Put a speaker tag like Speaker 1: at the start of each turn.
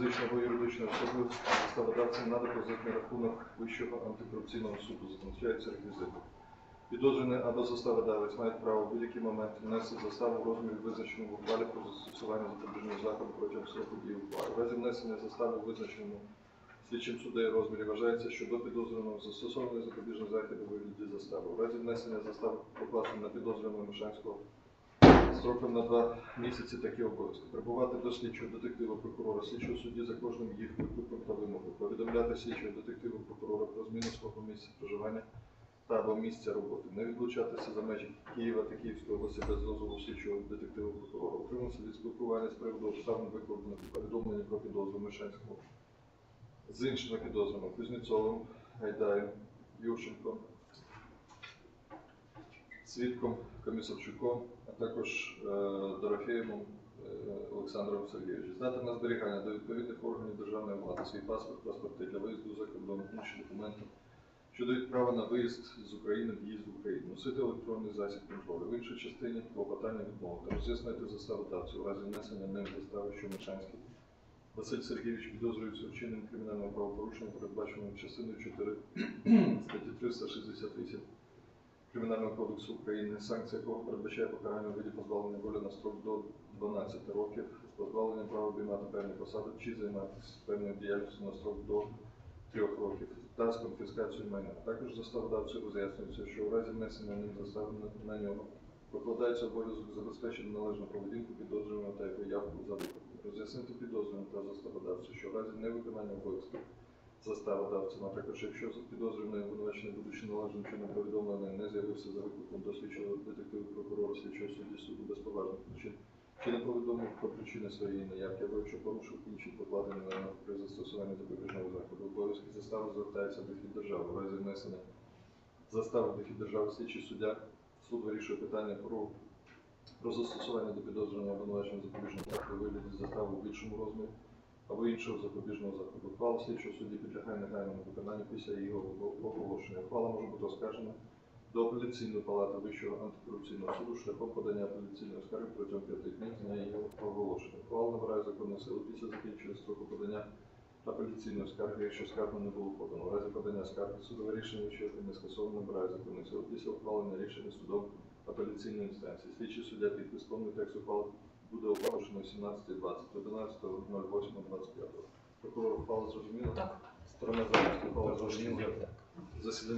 Speaker 1: фізичної або юридичної особи заставодавцем на депозитний рахунок Вищого антикорупційного суду зазначаються реквізити. Підозрюваний або заставодавець мають право в будь-який момент внести заставу в розмірі визначеному в ухвалі про застосування запобіжного заходу протягом строку дії ухвали. В разі внесення застави в визначеному слідчим суддею розмірі вважається, що до підозрюваного застосований запобіжний захід у вигляді застави. В разі внесення застави покладено на підозрюваного Мишанського строком на два місяці такі обов'язки. Прибувати до слідчого детектива прокурора, слідчого судді за кожним їх викликом та вимогою. Повідомляти слідчого детектива прокурора про зміну свого місця проживання та або місця роботи. Не відлучатися за межі Києва та Київської області без дозволу слідчого детектива прокурора. Утримуватися від спілкування з приводу обставин викладених у повідомленні про підозру Мишанського з іншими підозрами Кузнєцовим, Гайдаєм, Юрченком, Свідком Комісарчуком, а також е, Дорофеєвим е, Олександром Сергійовичем. Здати на зберігання до відповідних органів державної влади свій паспорт, паспорти для виїзду за кордон, інші документи щодо відправи на виїзд з України, в'їзд в Україну, носити електронний засіб контролю. В іншій частині клопотання відмовити, роз'яснити заставодавцю у разі внесення ним застави, що Мишанський Василь Сергійович підозрюється у вчиненні кримінального правопорушення, передбаченого частиною 4 статті 368 Кримінального кодексу України, санкція якого передбачає покарання у виді позбавлення волі на строк до 12 років, з позбавленням права обіймати певні посади чи займатися певною діяльністю на строк до 3 років та з конфіскацією майна. Також заставодавцю роз'яснюється, що у разі внесення ним застави на- нього покладається обов'язок забезпечити належну поведінку підозрюваного та його явку за. Роз'яснити підозрюваного та заставодавцю, що в разі невиконання обов'язків заставодавця, наприклад, що якщо підозрюваний обвинувачений, будучи належним чином повідомлений, не з'явився за викликом до слідчого детективу прокурора слідчого судді суду без поважних причин, чи не повідомив про причини своєї неявки, або якщо порушив інші покладені на при застосуванні запобіжного заходу, обов'язки застави звертаються до хід держави. В разі внесення застави до хід держави слідчий суддя суд вирішує питання про про застосування до підозрюваного обвинувачення запобіжного заходу вигляді застави у більшому розмірі або іншого запобіжного заходу. Ухвала слідчого судді підлягає негайному виконанню після його оголошення. Ухвала може бути оскаржена до апеляційної палати Вищого антикорупційного суду шляхом подання апеляційної скарги протягом п'яти днів дня її оголошення. Ухвала набирає законну силу після закінчення строку подання апеляційної скарги, якщо скаргу не було подано. У разі подання скарги судове рішення вищого не скасовано набирає законну силу після ухвалення рішення судом апеляційної інстанції. Слідчий суддя підпис повний текст ухвали буде оголошено 17.20, 11.08.25. Прокурор ухвала зрозуміло?
Speaker 2: Так.
Speaker 1: Сторона захисту ухвала зрозуміла? Засідання